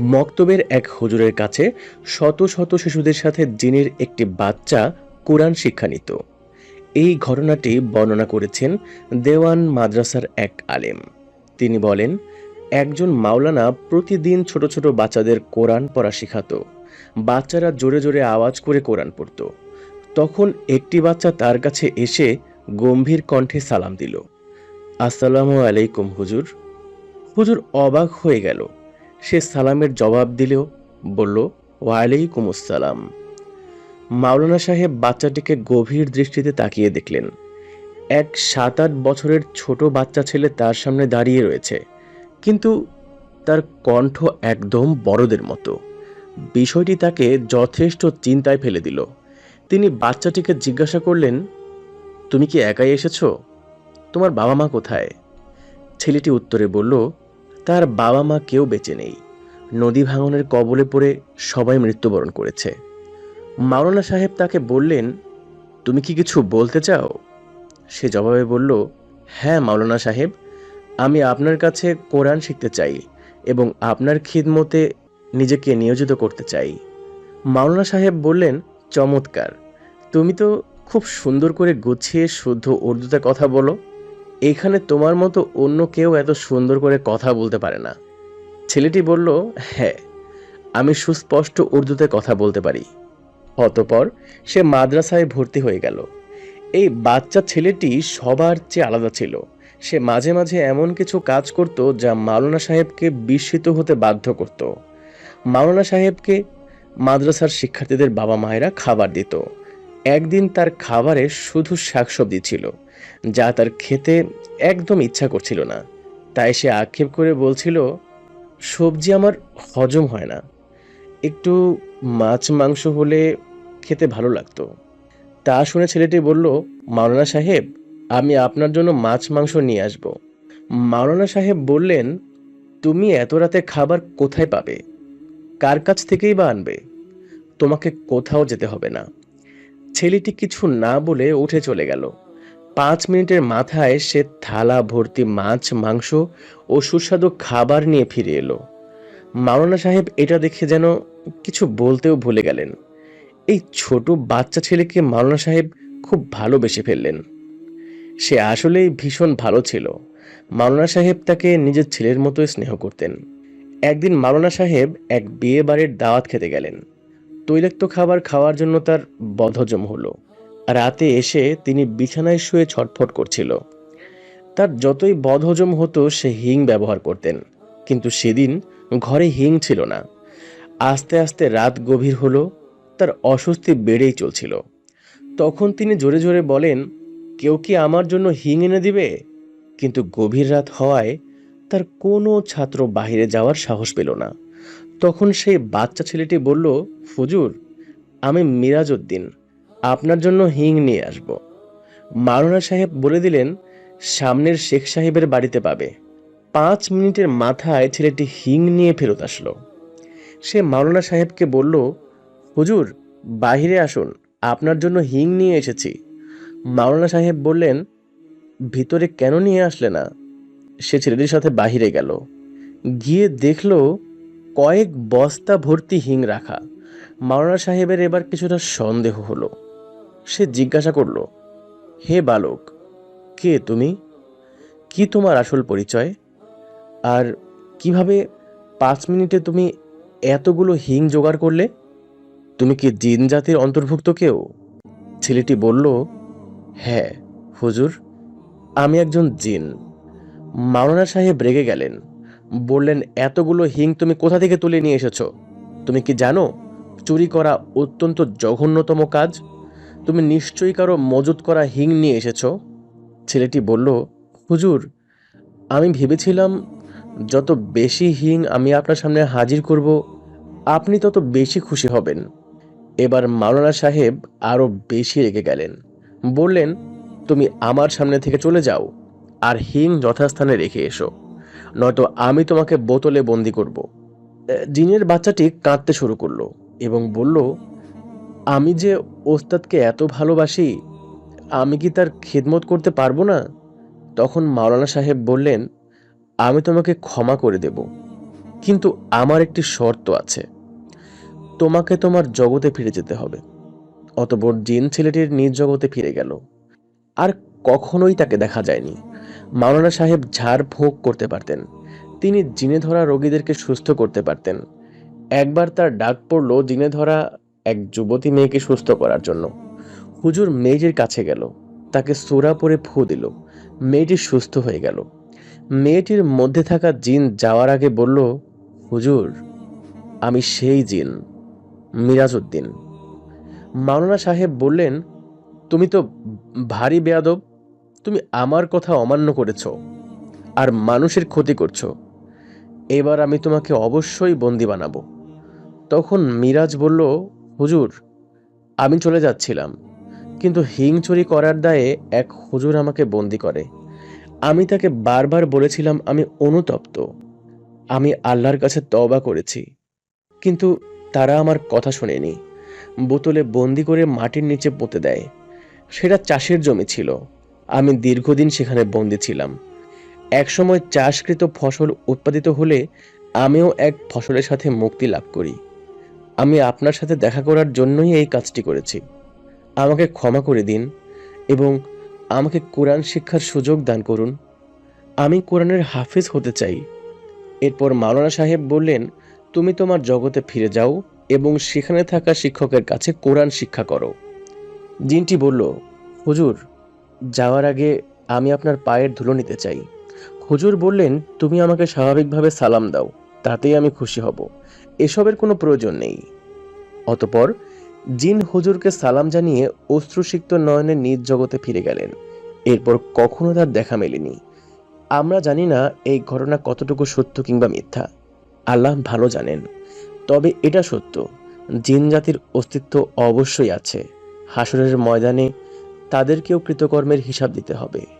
মক্তবের এক হুজুরের কাছে শত শত শিশুদের সাথে জিনের একটি বাচ্চা কোরআন শিক্ষা নিত। এই ঘটনাটি বর্ণনা করেছেন দেওয়ান মাদ্রাসার এক আলেম। তিনি বলেন, একজন মাওলানা প্রতিদিন ছোট ছোট বাচ্চাদের কোরআন পড়া শেখাতো। বাচ্চারা জোরে জোরে আওয়াজ করে কোরআন পড়ত। তখন একটি বাচ্চা তার কাছে এসে গম্ভীর কণ্ঠে সালাম দিল। আসসালামু আলাইকুম হুজুর। হুজুর অবাক হয়ে গেল। সে সালামের জবাব দিলেও বলল ওয়ালাইকুম আসসালাম মাওলানা সাহেব বাচ্চাটিকে গভীর দৃষ্টিতে তাকিয়ে দেখলেন। এক সাত আট বছরের ছোট বাচ্চা ছেলে তার সামনে দাঁড়িয়ে রয়েছে, কিন্তু তার কণ্ঠ একদম বড়দের মতো। বিষয়টি তাকে যথেষ্ট চিন্তায় ফেলে দিল। তিনি বাচ্চাটিকে জিজ্ঞাসা করলেন, তুমি কি একাই এসেছ? তোমার বাবা মা কোথায়? ছেলেটি উত্তরে বলল তার বাবা মা কেউ বেঁচে নেই। নদী ভাঙনের কবলে পড়ে সবাই মৃত্যুবরণ করেছে। মাওলানা সাহেব তাকে বললেন, তুমি কি কিছু বলতে চাও? সে জবাবে বলল হ্যাঁ মাওলানা সাহেব, আমি আপনার কাছে কোরআন শিখতে চাই এবং আপনার খিদমতে নিজেকে নিয়োজিত করতে চাই। মাওলানা সাহেব বললেন, চমৎকার। তুমি তো খুব সুন্দর করে গুছিয়ে শুদ্ধ উর্দুতে কথা বলো। এখানে তোমার মতো অন্য কেউ এত সুন্দর করে কথা বলতে পারে না। ছেলেটি বলল হ্যাঁ আমি সুস্পষ্ট উর্দুতে কথা বলতে পারি। অতপর সে মাদ্রাসায় ভর্তি হয়ে গেল। এই বাচ্চা ছেলেটি সবার চেয়ে আলাদা ছিল। সে মাঝে মাঝে এমন কিছু কাজ করত যা মাওলানা সাহেবকে বিস্মিত হতে বাধ্য করত। মাওলানা সাহেবকে মাদ্রাসার শিক্ষার্থীদের বাবা মায়েরা খাবার দিত। একদিন তার খাবারে শুধু শাকসবজি ছিল, যা তার খেতে একদম ইচ্ছা করছিল না। তাই সে আক্ষেপ করে বলছিল, সবজি আমার হজম হয় না। একটু মাছ মাংস হলে খেতে ভালো লাগতো। তা শুনে ছেলেটি বলল, মাওলানা সাহেব, আমি আপনার জন্য মাছ মাংস নিয়ে আসব। মাওলানা সাহেব বললেন, তুমি এত রাতে খাবার কোথায় পাবে? কার কাছ থেকেই বা আনবে? তোমাকে কোথাও যেতে হবে না। ছেলেটি কিছু না বলে উঠে চলে গেল। পাঁচ মিনিটের মাথায় সে থালা ভর্তি মাছ, মাংস ও সুস্বাদু খাবার নিয়ে ফিরে এলো। মাওলানা সাহেব এটা দেখে যেন কিছু বলতেও ভুলে গেলেন। এই ছোট বাচ্চা ছেলেকে মাওলানা সাহেব খুব ভালোবেসে ফেললেন। সে আসলেই ভীষণ ভালো ছিল। মাওলানা সাহেব তাকে নিজের ছেলের মতোই স্নেহ করতেন। একদিন মাওলানা সাহেব এক বিয়ে বাড়ির দাওয়াত খেতে গেলেন। তৈলাক্ত খাবার খাওয়ার জন্য তার বদহজম হলো। রাতে এসে তিনি বিছানায় শুয়ে ছটফট করছিল। তার যতই বদহজম হতো, সে হিং ব্যবহার করতেন। কিন্তু সেদিন ঘরে হিং ছিল না। আস্তে আস্তে রাত গভীর হলো, তার অস্বস্তি বেড়েই চলছিল। তখন তিনি জোরে জোরে বলেন, কেউ কি আমার জন্য হিং এনে দিবে? কিন্তু গভীর রাত হওয়ায় তার কোনো ছাত্র বাহিরে যাওয়ার সাহস পেল না। তখন সেই বাচ্চা ছেলেটি বলল, হুজুর, আমি মিরাজউদ্দিন, আপনার জন্য হিং নিয়ে আসব। মারুনা সাহেব বলে দিলেন, সামনের শেখ সাহেবের বাড়িতে পাবে। পাঁচ মিনিটের মাথায় ছেলেটি হিং নিয়ে ফেরত আসলো। সে মাওলানা সাহেবকে বলল, হুজুর, বাহিরে আসুন, আপনার জন্য হিং নিয়ে এসেছি। মাওলানা সাহেব বললেন, ভিতরে কেন নিয়ে আসলে না? সে ছেলেটির সাথে বাহিরে গেল। গিয়ে দেখল কয়েক বস্তা ভর্তি হিং রাখা। মাওলানা সাহেবের এবার কিছুটা সন্দেহ হলো। সে জিজ্ঞাসা করল, হে বালক, কে তুমি? কি তোমার আসল পরিচয়? আর কীভাবে পাঁচ মিনিটে তুমি এতগুলো হিং জোগাড় করলে? তুমি কি জিন জাতির অন্তর্ভুক্ত কেউ? ছেলেটি বলল হ্যাঁ হুজুর, আমি একজন জিন। মাওলানা সাহেব রেগে গেলেন। বললেন, এতগুলো হিং তুমি কোথা থেকে তুলে নিয়ে এসেছ? তুমি কি জানো, চুরি করা অত্যন্ত জঘন্যতম কাজ? তুমি নিশ্চয়ই কারও মজুত করা হিং নিয়ে এসেছ? ছেলেটি বলল, হুজুর, আমি ভেবেছিলাম, যত বেশি হিং আমি আপনার সামনে হাজির করব, আপনি তত বেশি খুশি হবেন। এবার মাওলানা সাহেব আরও বেশি রেগে গেলেন। বললেন, তুমি আমার সামনে থেকে চলে যাও, আর হিং যথাস্থানে রেখে এসো। নয়তো আমি তোমাকে বোতলে বন্দি করব। জিনের বাচ্চাটি কাঁদতে শুরু করল এবং বলল, আমি যে ওস্তাদকে এত ভালোবাসি, আমি কি তার খিদমত করতে পারব না? তখন মাওলানা সাহেব বললেন, আমি তোমাকে ক্ষমা করে দেব, কিন্তু আমার একটি শর্ত আছে। তোমাকে তোমার জগতে ফিরে যেতে হবে। অতপর জিন ছেলেটির নিজ জগতে ফিরে গেল। আর কখনোই তাকে দেখা যায়নি। মাওলানা সাহেব ঝাড় ফুঁক করতে পারতেন। তিনি জিনে ধরা রোগীদেরকে সুস্থ করতে পারতেন। একবার তার ডাক পড়ল জিনে ধরা এক যুবতী মেয়েকে সুস্থ করার জন্য। হুজুর মেয়েটির কাছে গেল। তাকে সোরা পরে ফু দিল। মেয়েটি সুস্থ হয়ে গেল। মেয়েটির মধ্যে থাকা জিন যাওয়ার আগে বলল, হুজুর, আমি সেই জিন, মিরাজউদ্দিন। মাওলানা সাহেব বললেন, তুমি তো ভারী বেয়াদব তুমি আমার কথা অমান্য করেছ আর মানুষের ক্ষতি করছ। এবার আমি তোমাকে অবশ্যই বন্দি বানাবো। তখন মিরাজ বলল, হুজুর, আমি চলে যাচ্ছিলাম, কিন্তু হিং চুরি করার দায়ে এক হুজুর আমাকে বন্দি করে। আমি তাকে বারবার বলেছিলাম আমি অনুতপ্ত। আমি আল্লাহর কাছে তবা করেছি, কিন্তু তারা আমার কথা শোনেনি। বোতলে বন্দি করে মাটির নিচে পুঁতে দেয়। সেটা চাষের জমি ছিল। আমি দীর্ঘদিন সেখানে বন্দি ছিলাম। একসময় চাষকৃত ফসল উৎপাদিত হলে আমিও এক ফসলের সাথে মুক্তি লাভ করি। আমি আপনার সাথে দেখা করার জন্যই এই কাজটি করেছি। আমাকে ক্ষমা করে দিন এবং আমাকে কোরআন শিক্ষার সুযোগ দান করুন। আমি কোরআনের হাফিজ হতে চাই। এরপর মাওলানা সাহেব বললেন, তুমি তোমার জগতে ফিরে যাও এবং সেখানে থাকা শিক্ষকের কাছে কোরআন শিক্ষা করো। জিনটি বলল, হুজুর যাওয়ার আগে আমি আপনার পায়ের ধুলো নিতে চাই। হুজুর বললেন, তুমি আমাকে স্বাভাবিকভাবে সালাম দাও, তাতেই আমি খুশি হব। এসবের কোনো প্রয়োজন নেই। অতপর জিন হুজুরকে সালাম জানিয়ে অশ্রুসিক্ত নয়নে নিজ জগতে ফিরে গেলেন। এরপর কখনো তার দেখা মেলেনি। আমরা জানি না এই ঘটনা কতটুকু সত্য কিংবা মিথ্যা। আল্লাহ ভালো জানেন। তবে এটা সত্য, জিন জাতির অস্তিত্ব অবশ্যই আছে। হাসরের ময়দানে তাদেরকেও কৃতকর্মের হিসাব দিতে হবে।